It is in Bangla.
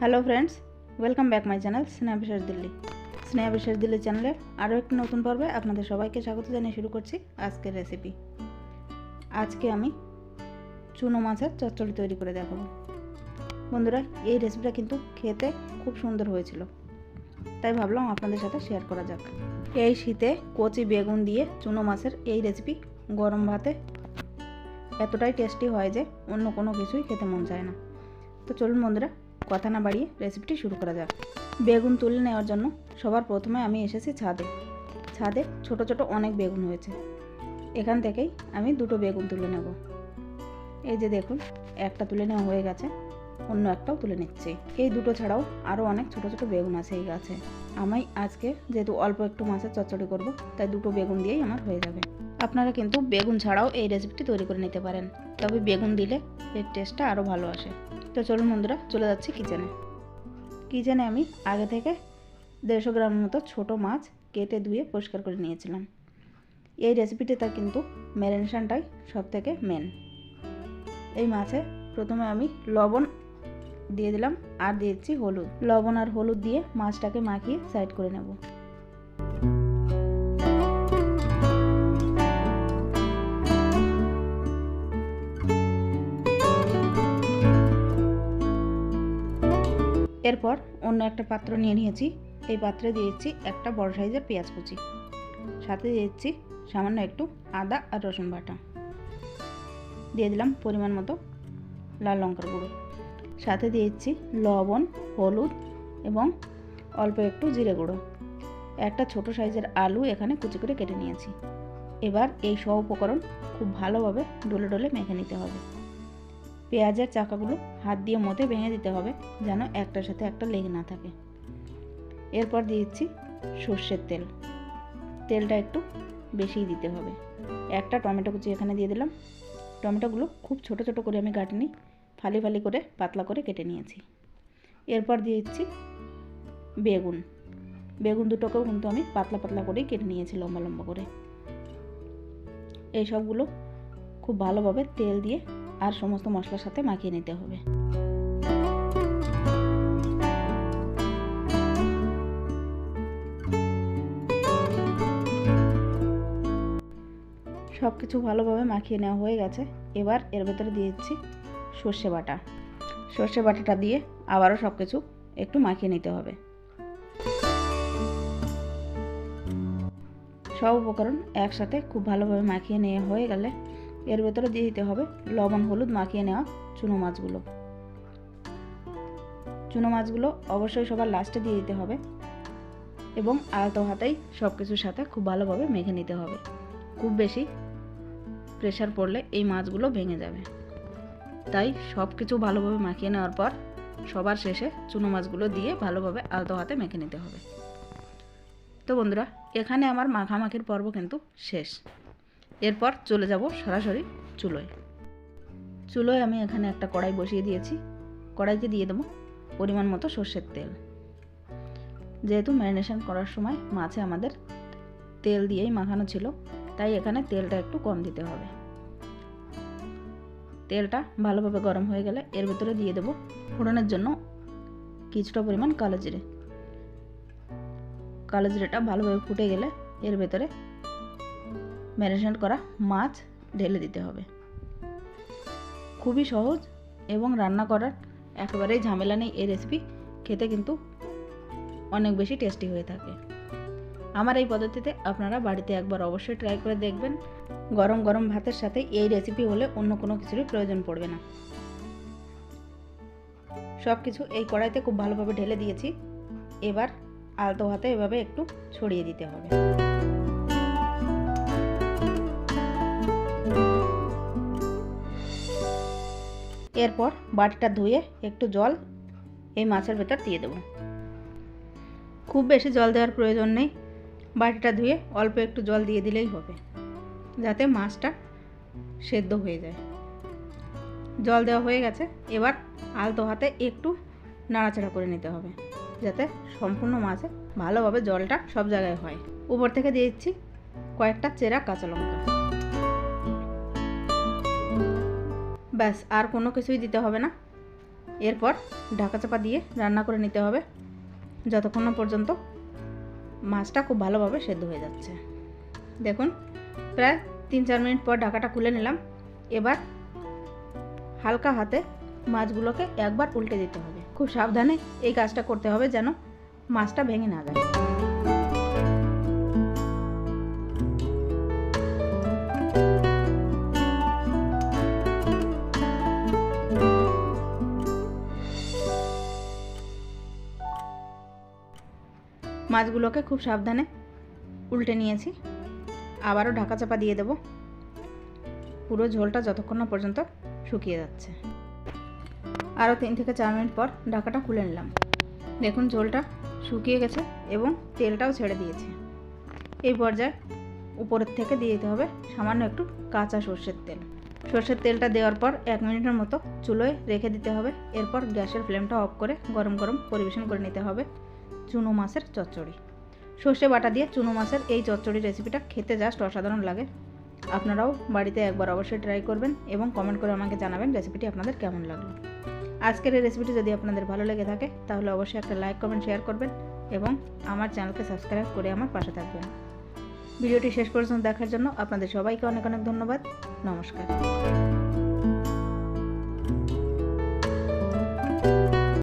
Hello friends welcome back my channel Sneha বিশেষ দিল্লি স্নেহা বিশেষ দিল্লি চ্যানেলের আরও একটি নতুন পর্বে আপনাদের সবাইকে স্বাগত জানিয়ে শুরু করছি আজকের রেসিপি আজকে আমি চুনো মাছের চচ্চড়ি তৈরি করে দেখাবো। বন্ধুরা, এই রেসিপিটা কিন্তু খেতে খুব সুন্দর হয়েছিল। তাই ভাবলাম আপনাদের সাথে শেয়ার করা যাক। এই শীতে কচি বেগুন দিয়ে চুনো মাছের এই রেসিপি গরম ভাতে এতটাই টেস্টি হয় যে অন্য কোনো কিছুই খেতে মন চায় না। তো চলুন বন্ধুরা কথা না বাড়িয়ে রেসিপিটি শুরু করা যাক। বেগুন তুলে নেওয়ার জন্য সবার প্রথমে আমি এসেছি ছাদে। ছাদে ছোট ছোট অনেক বেগুন হয়েছে। এখান থেকেই আমি দুটো বেগুন তুলে নেব। এই যে দেখুন, একটা তুলে নেওয়া হয়ে গেছে, অন্য একটাও তুলে নিচ্ছি। এই দুটো ছাড়াও আরও অনেক ছোট ছোট বেগুন আছে এই গাছে। আমি আজকে যেহেতু অল্প একটু মাছের চচ্চড়ি করব, তাই দুটো বেগুন দিয়েই আমার হয়ে যাবে। আপনারা কিন্তু বেগুন ছাড়াও এই রেসিপিটি তৈরি করে নিতে পারেন। তবে বেগুন দিলে এর টেস্টটা আরও ভালো আসে। তো চলুন বন্ধুরা, চলে যাচ্ছি কিচেনে কিচেনে আমি আগে থেকে দেড়শো গ্রামের মতো ছোট মাছ কেটে ধুয়ে পরিষ্কার করে নিয়েছিলাম। এই রেসিপিটিতে কিন্তু ম্যারিনেশনটাই সব থেকে মেন এই মাছে প্রথমে আমি লবণ দিয়ে দিলাম আর দিয়েছি হলুদ। লবণ আর হলুদ দিয়ে মাছটাকে মাখিয়ে সাইড করে নেব। এরপর অন্য একটা পাত্র নিয়ে নিয়েছি। এই পাত্রে দিয়েছি একটা বড় সাইজের পেঁয়াজ কুচি। সাথে দিয়েছি সামান্য একটু আদা আর রসুন বাটা। দিয়ে দিলাম পরিমাণ মতো লাল লঙ্কার গুঁড়ো। সাথে দিয়েছি লবণ, হলুদ এবং অল্প একটু জিরে গুঁড়ো। একটা ছোট সাইজের আলু এখানে কুচি করে কেটে নিয়েছি। এবার এই সব উপকরণ খুব ভালোভাবে ডলে ডলে মেখে নিতে হবে। পেঁয়াজের চাকাগুলো হাত দিয়ে মতে ভেঙে দিতে হবে যেন একটার সাথে একটা লেগে না থাকে। এরপর দিয়েছি সর্ষের তেল। তেলটা একটু বেশিই দিতে হবে। একটা টমেটো কুচি এখানে দিয়ে দিলাম। টমেটোগুলো খুব ছোট ছোট করে আমি কাটিনি ফালি ফালি করে পাতলা করে কেটে নিয়েছি। এরপর দিয়েছি বেগুন। বেগুন দুটোকেও কিন্তু আমি পাতলা পাতলা করেই কেটে নিয়েছি লম্বা লম্বা করে। এই সবগুলো খুব ভালোভাবে তেল দিয়ে আর সমস্ত মশলার সাথে মাখিয়ে নিতে হবে। সব কিছু ভালোভাবে মাখিয়ে নেওয়া হয়ে গেছে। এবার এর ভেতরে দিয়েছি সর্ষে বাটা। সর্ষে বাটাটা দিয়ে আবারও সব কিছু একটু মাখিয়ে নিতে হবে। সব উপকরণ একসাথে খুব ভালোভাবে মাখিয়ে নেওয়া হয়ে গেলে এর ভেতরে দিয়ে দিতে হবে লবণ, হলুদ মাখিয়ে নেওয়া চুনো মাছগুলো। চুনো মাছগুলো অবশ্যই সবার লাস্টে দিয়ে দিতে হবে এবং আলতো হাতেই সব কিছুর সাথে খুব ভালোভাবে মেখে নিতে হবে। খুব বেশি প্রেশার পড়লে এই মাছগুলো ভেঙে যাবে। তাই সব কিছু ভালোভাবে মাখিয়ে নেওয়ার পর সবার শেষে চুনো মাছগুলো দিয়ে ভালোভাবে আলতো হাতে মেখে নিতে হবে। তো বন্ধুরা, এখানে আমার মাখামাখির পর্ব কিন্তু শেষ। এরপর চলে যাব সরাসরি চুলোয়। চুলোয় আমি এখানে একটা কড়াই বসিয়ে দিয়েছি। কড়াইতে দিয়ে দেবো পরিমাণ মতো সর্ষের তেল। যেহেতু ম্যারিনেশন করার সময় মাছে আমাদের তেল দিয়েই মাখানো ছিল, তাই এখানে তেলটা একটু কম দিতে হবে। তেলটা ভালোভাবে গরম হয়ে গেলে এর ভেতরে দিয়ে দেবো ফোড়নের জন্য কিছুটা পরিমাণ কালো জিরে। কালো জিরেটা ভালোভাবে ফুটে গেলে এর ভেতরে ম্যারিনেট করা মাছ ঢেলে দিতে হবে। খুবই সহজ এবং রান্না করার একেবারেই ঝামেলা নেই এই রেসিপি খেতে কিন্তু অনেক বেশি টেস্টি হয়ে থাকে। আমার এই পদ্ধতিতে আপনারা বাড়িতে একবার অবশ্যই ট্রাই করে দেখবেন। গরম গরম ভাতের সাথে এই রেসিপি হলে অন্য কোনো কিছুরই প্রয়োজন পড়বে না। সব কিছু এই কড়াইতে খুব ভালোভাবে ঢেলে দিয়েছি। এবার আলতো হাতে এভাবে একটু ছড়িয়ে দিতে হবে। এরপর বাটিটা ধুয়ে একটু জল এই মাছের ভেতর দিয়ে দেবো। খুব বেশি জল দেওয়ার প্রয়োজন নেই। বাটিটা ধুয়ে অল্প একটু জল দিয়ে দিলেই হবে, যাতে মাছটা সেদ্ধ হয়ে যায়। জল দেওয়া হয়ে গেছে, এবার আলতো হাতে একটু নাড়াচাড়া করে নিতে হবে, যাতে সম্পূর্ণ মাছে ভালোভাবে জলটা সব জায়গায় হয়। উপর থেকে দিয়ে দিচ্ছি কয়েকটা চেরা কাঁচা লঙ্কা। ব্যাস, আর কোনো কিছুই দিতে হবে না। এরপর ঢাকা চাপা দিয়ে রান্না করে নিতে হবে। যতক্ষণ না পর্যন্ত মাছটা খুব ভালোভাবে সেদ্ধ হয়ে যাচ্ছে। দেখুন, প্রায় তিন চার মিনিট পর ঢাকাটা খুলে নিলাম। এবার হালকা হাতে মাছগুলোকে একবার উল্টে দিতে হবে। খুব সাবধানে এই কাজটা করতে হবে যেন মাছটা ভেঙে না যায়। মাছগুলোকে খুব সাবধানে উল্টে নিয়েছি। আবারও ঢাকা চাপা দিয়ে দেব। পুরো ঝোলটা যতক্ষণ না পর্যন্ত শুকিয়ে যাচ্ছে। আরও তিন থেকে চার মিনিট পর ঢাকাটা খুলে নিলাম। দেখুন ঝোলটা শুকিয়ে গেছে এবং তেলটাও ছেড়ে দিয়েছে। এই পর্যায়ে উপরের থেকে দিয়ে দিতে হবে সামান্য একটু কাঁচা সর্ষের তেল। সর্ষের তেলটা দেওয়ার পর এক মিনিটের মতো চুলোয় রেখে দিতে হবে। এরপর গ্যাসের ফ্লেমটা অফ করে গরম গরম পরিবেশন করে নিতে হবে। চুনো মাছের চচ্চড়ি। সর্ষে বাটা দিয়ে চুনো মাছের এই চচ্চড়ি রেসিপিটা খেতে জাস্ট অসাধারণ লাগে। আপনারাও বাড়িতে একবার অবশ্যই ট্রাই করবেন এবং কমেন্ট করে আমাকে জানাবেন রেসিপিটি আপনাদের কেমন লাগল। আজকের এই রেসিপিটি যদি আপনাদের ভালো লেগে থাকে, তাহলে অবশ্যই একটা লাইক কমেন্ট শেয়ার করবেন এবং আমার চ্যানেলকে সাবস্ক্রাইব করে আমার পাশে থাকবেন। ভিডিওটি শেষ পর্যন্ত দেখার জন্য আপনাদের সবাইকে অনেক অনেক ধন্যবাদ। নমস্কার।